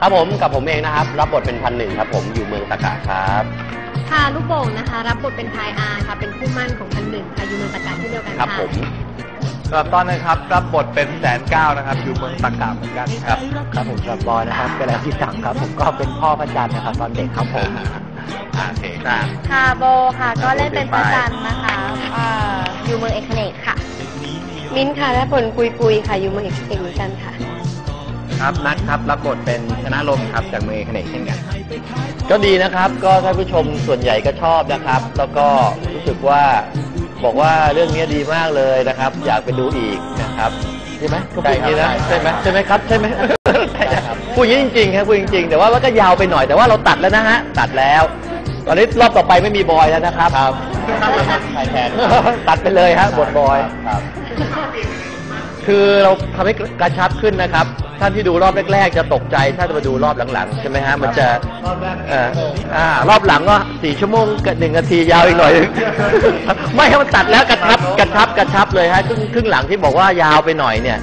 ครับผมกับผมเองนะครับ รับบทเป็นพันหนึ่งครับ ผมอยู่เมืองตากาครับค่ะลูกโป่งนะคะ รับบทเป็นพายอาค่ะ เป็นคู่หมั่นของพันหนึ่งค่ะอยู่เมืองตะการที่เดียวกันครับค่ะผมสำหรับตอนนะครับรับบทเป็นแสนเก้านะครับ อยู่เมืองตากาเหมือนกันครับ ครับผมสำหรับบอยนะครับเป็นแล้วที่สั่งครับ ผมก็เป็นพ่อพระจันทร์นะครับ ตอนเด็กครับผม อ่าโอเคครับ ค่ะโบค่ะ ก็เล่นเป็นประจันนะคะเอ่ออยู่เมืองเอกเนกค่ะ มิ้นท์ค่ะและผลปุยปุยค่ะ อยู่เมืองเอกเนกเหมือนกันค่ะ ครับนัทครับรับบทเป็นชนะลมครับจากเมืองเอกเนกเช่นกันก็ดีนะครับ ก็ท่านผู้ชมส่วนใหญ่ก็ชอบนะครับ แล้วก็รู้สึกว่าบอกว่าเรื่องนี้ดีมากเลยนะครับ อยากไปดูอีกนะครับใช่ไหมก็พูดอย่างนี้นะใช่ใช่ไหมครับใช่ไหมครับใช่ไหมใช่ครับพูดอย่างนี้จริงๆครับพูดจริงๆ แต่ว่ามันก็ยาวไปหน่อยแต่ว่าเราตัดแล้วนะฮะตัดแล้ว ตอนนี้รอบต่อไปไม่มีบอยแล้วนะครับครับใครแทนตัดไปเลยฮะบทบอยครับ คือเราทำให้กระชับขึ้นนะครับ ท่านที่ดูรอบแรกๆจะตกใจถ้าจะมาดูรอบหลังๆใช่ไหมฮะมันจะเอ่ออ่ารอบหลังก็สี่ชั่วโมงกับหนึ่งนาทียาวอีกหน่อยหนึ่ง ไม่ให้มันตัดแล้วกระชับกระชับกระชับเลยฮะครึ่งครึ่งหลังที่บอกว่ายาวไปหน่อยเนี่ย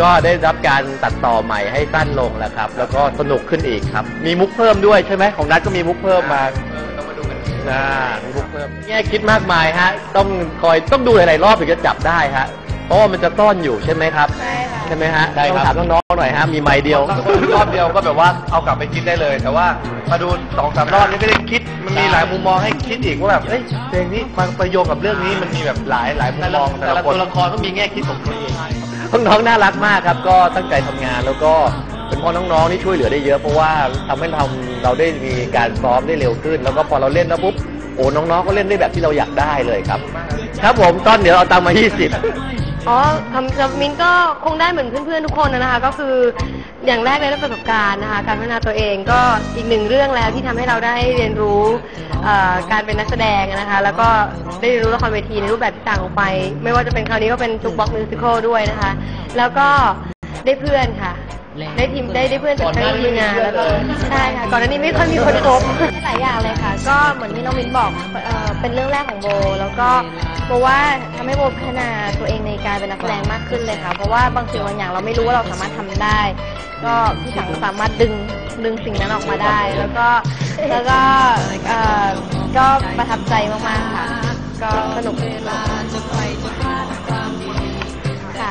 ก็ได้รับการตัดต่อใหม่ให้สั้นลงแล้วครับ แล้วก็สนุกขึ้นอีกครับ มีมุกเพิ่มด้วยใช่ไหมของนัทก็มีมุกเพิ่มมานะมีมุกเพิ่มแง่คิดมากมายฮะ ต้องคอยต้องดูหลายๆรอบถึงจะจับได้ฮะ เพราะว่ามันจะซ่อนอยู่ใช่ไหมครับ ใช่ค่ะ ใช่ไหมฮะใช่ครับ ต้องถามน้องๆหน่อยฮะมีไม้เดียว รอบเดียวก็แบบว่าเอากลับไปคิดได้เลย แต่ว่ามาดูสองสามรอบนี่ก็ได้คิดมันมีหลายมุมมองให้คิดอีกว่าแบบเอ้ยเพลงนี้มันประโยชน์กับเรื่องนี้มันมีแบบหลายหลายมุมมองแต่แต่ละละคนตัวละครก็มีแง่คิดของตัวเอง น้องๆ น่ารักมากครับ ก็ตั้งใจทำงานแล้วก็เป็นเพ่อน้องๆ ที่ช่วยเหลือได้เยอะ เพราะว่าทำให้เราเราได้มีการซ้อมได้เร็วขึ้น แล้วก็พอเราเล่นแล้วปุ๊บ โอ้ น้องๆ ก็เล่นได้แบบที่เราอยากได้เลยครับ ครับผมตอนเดี๋ยวเอาตังค์มา 20 อ๋อคำสำหรับมิ้นก็คงได้เหมือนเพื่อนๆทุกคนนะคะ ก็คืออย่างแรกเลยได้ประสบการณ์นะคะ การพัฒนาตัวเองก็อีกหนึ่งเรื่องแล้วที่ทำให้เราได้เรียนรู้เอ่อการเป็นนักแสดงนะคะ แล้วก็ได้เรียนรู้ละครเวทีในรูปแบบที่ต่างออกไป ไม่ว่าจะเป็นคราวนี้ก็เป็นจุกบ็อกมิวสิควลด้วยนะคะ แล้วก็ได้เพื่อนค่ะ ได้ทีมได้ได้เพื่อนจากที่ทีมงานแล้วก็ใช่ค่ะก่อนหน้านี้ไม่ค่อยมีคนคบหลายอย่างเลยค่ะ ก็เหมือนที่น้องมินบอกเอ่อเป็นเรื่องแรกของโบ แล้วก็โบว่าทำให้โบพัฒนาตัวเองในการเป็นนักแสดงมากขึ้นเลยค่ะ เพราะว่าบางสิ่งบางอย่างเราไม่รู้ว่าเราสามารถทำได้ ก็พี่สังสามารถดึงดึงสิ่งนั้นออกมาได้ แล้วก็แล้วก็เอ่อก็ประทับใจมากๆค่ะ ก็สนุกค่ะ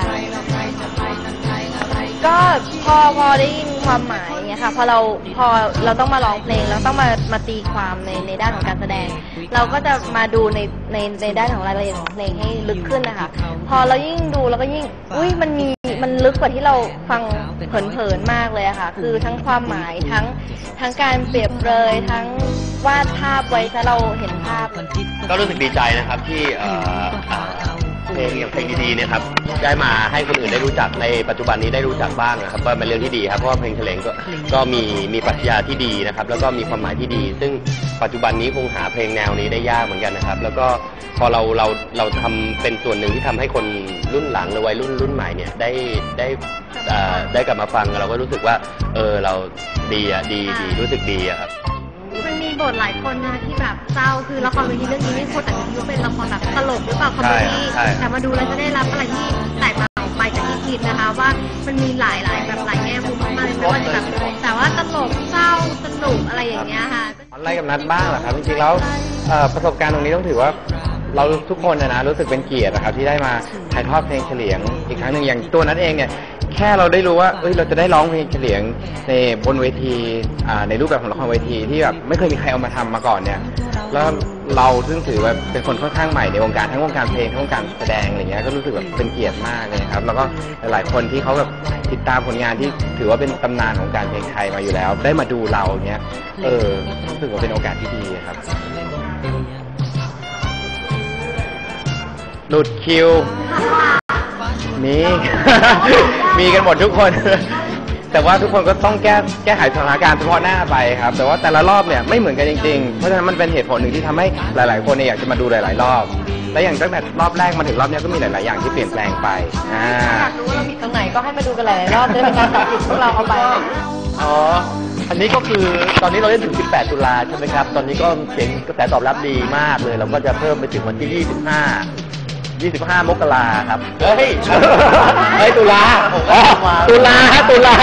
ก็พอพอได้ยิน ความหมายเนี่ยค่ะพอเราพอเราต้องมาร้องเพลงแล้วต้องมามาตีความในในด้านของการแสดง เราก็จะมาดูในในในด้านของรายละเอียดของเพลงให้ลึกขึ้นนะคะพอเรายิ่งดูแล้วก็ยิ่งอุ้ยมันมีมันลึกกว่าที่เราฟังเผินๆมากเลยอะค่ะ คือทั้งความหมายทั้งทั้งการเปรียบเปรยทั้งวาดภาพไว้ถ้าเราเห็นภาพ ก็รู้สึกดีใจนะครับที่เอ่อ เอ่อเพลงอย่างเพลงดีๆเนี่ยครับได้มาให้คนอื่นได้รู้จักในปัจจุบันนี้ได้รู้จักบ้างนะครับก็เป็นเรื่องที่ดีครับเพราะว่าเพลงเฉลงก็ก็มีมีปรัชญาที่ดีนะครับ แล้วก็มีความหมายที่ดี ซึ่งปัจจุบันนี้คงหาเพลงแนวนี้ได้ยากเหมือนกันนะครับ แล้วก็พอเราเราเราทำเป็นส่วนหนึ่งที่ทำให้คนรุ่นหลังหรือวัยรุ่นรุ่นใหม่เนี่ยได้ได้เอ่อได้กลับมาฟังเราก็รู้สึกว่าเออเราดีอะดีดีรู้สึกดีอะครับมันมี บทหลายคนนะที่แบบเศร้าคือละครเวทีเรื่องนี้ไม่ควรแต่คิดว่าเป็นละครแบบตลกหรือเปล่าคอมเมดี้ใช่ใช่แต่มาดูแล้วจะได้รับอะไรที่แตกต่างออกไปจากที่คิดนะคะ ว่ามันมีหลายหลายแบบหลายแง่มุมมากๆเลยไม่ว่าจะแบบแต่ว่าตลกเศร้าสนุกอะไรอย่างเงี้ยค่ะอะไรกับนัดบ้างเหรอครับจริงๆแล้วเอ่อประสบการณ์ตรงนี้ต้องถือว่าเราทุกคนนะนะรู้สึกเป็นเกียรตินะครับที่ได้มาถ่ายทอดเพลงเฉลียงอีกครั้งหนึ่งอย่างตัวนั้นเองเนี่ย แค่เราได้รู้ว่าเอ้ยเราจะได้ร้องเพลงเฉลียงในบนเวทีอ่าในรูปแบบของละครเวทีที่แบบไม่เคยมีใครเอามาทำมาก่อนเนี่ย แล้วเราซึ่งถือว่าเป็นคนค่อนข้างใหม่ในวงการทั้งวงการเพลงทั้งวงการแสดงอะไรเงี้ยก็รู้สึกแบบเป็นเกียรติมากเลยครับ แล้วก็หลายๆคนที่เขาแบบติดตามผลงานที่ถือว่าเป็นตำนานของการเพลงไทยมาอยู่แล้ว ได้มาดูเราเนี้ยเออรู้สึกว่าเป็นโอกาสที่ดีครับ หลุดคิว มี มีกันหมดทุกคน แต่ว่าทุกคนก็ต้องแก้แก้ไขสถานการณ์เฉพาะหน้าไปครับ แต่ว่าแต่ละรอบเนี่ยไม่เหมือนกันจริงๆ เพราะฉะนั้นมันเป็นเหตุผลหนึ่งที่ทำให้หลาย ๆ คนเนี่ยอยากจะมาดูหลาย ๆ รอบ และอย่างตั้งแต่รอบแรกมาถึงรอบเนี้ยก็มีหลาย ๆ อย่างที่เปลี่ยนแปลงไปอ่าอยากรู้ว่าเรามีตรงไหนก็ให้มาดูกันหลายๆรอบจะได้เป็นการจับผิดพวกเราเอาไป อ๋อ อันนี้ก็คือตอนนี้เราเล่นถึง 18 ตุลาใช่ไหมครับ ตอนนี้ก็เสียงกระแสตอบรับดีมากเลย เราก็จะเพิ่มไปถึงวันที่ 25 25 มกราครับ เฮ้ยเฮ้ยตุลาผมก็อ๋อทำมาตุลาฮะตุลา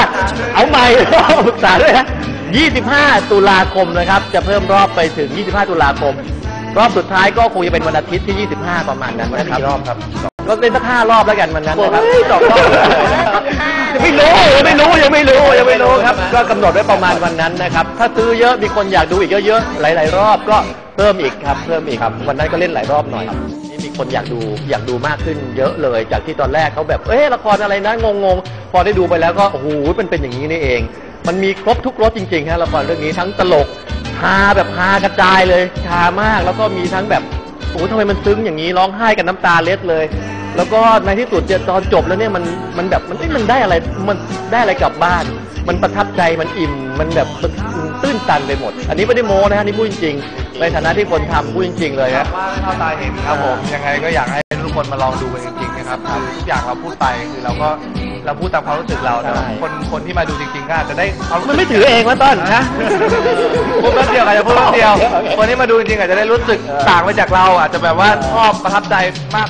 เอาใหม่ปรึกษาด้วยนะ25 ตุลาคมนะครับ จะเพิ่มรอบไปถึง 25 ตุลาคม รอบสุดท้ายก็คงจะเป็นวันอาทิตย์ที่ 25 ประมาณนั้นนะครับกี่รอบครับก็เล่นสักห้ารอบแล้วกันวันนั้นนะครับโอ้ยสองรอบเลยไม่รู้ยังไม่รู้ยังไม่รู้ยังไม่รู้ครับก็กำหนดไว้ประมาณวันนั้นนะครับถ้าซื้อเยอะมีคนอยากดูอีกเยอะๆหลาย ๆ รอบก็เพิ่มอีกครับเพิ่มอีกครับวันนั้นก็เล่นหลายรอบหน่อยนี่มี คนอยากดูอยากดูมากขึ้นเยอะเลย จากที่ตอนแรกเขาแบบเอ๊ะละครอะไรนะงงๆพอได้ดูไปแล้วก็โอ้โหมันเป็นอย่างนี้นี่เอง มันมีครบทุกรสจริงๆฮะละครเรื่องนี้ทั้งตลกฮาแบบฮากระจายเลยฮามากแล้วก็มีทั้งแบบโอ้โหทำไมมันซึ้งอย่างนี้ร้องไห้กันน้ำตาเล็ดเลย แล้วก็ในที่สุดเนี่ยตอนจบแล้วเนี่ยมันมันแบบมันเอ้มันได้อะไรมันได้อะไรกลับบ้าน มันประทับใจมันอิ่มมันแบบมันตื้นตันไปหมด อันนี้ไม่ได้โม้นะฮะนี่พูดจริงๆในฐานะที่คนทำพูดจริงๆเลยครัฮะบว่าไม่เท่าตาเห็นครับผม ยังไงก็อยากให้ทุกคนมาลองดูกันจริงๆนะครับคือทุกอย่างเราพูดไปคือเราก็เราพูดตามความรู้สึกเราแต่ว่าใช่คนคนที่มาดูจริงๆก็อาจจะได้ความรู้สึมันกไม่ถือเองวะต้นฮะพูดแป๊บเดียวอาจจะพูดแป๊บเดียว คนที่มาดูจริงๆอาจจะได้รู้สึกต่างไปจากเราอาจจะแบบว่าชอบประทับใจมาก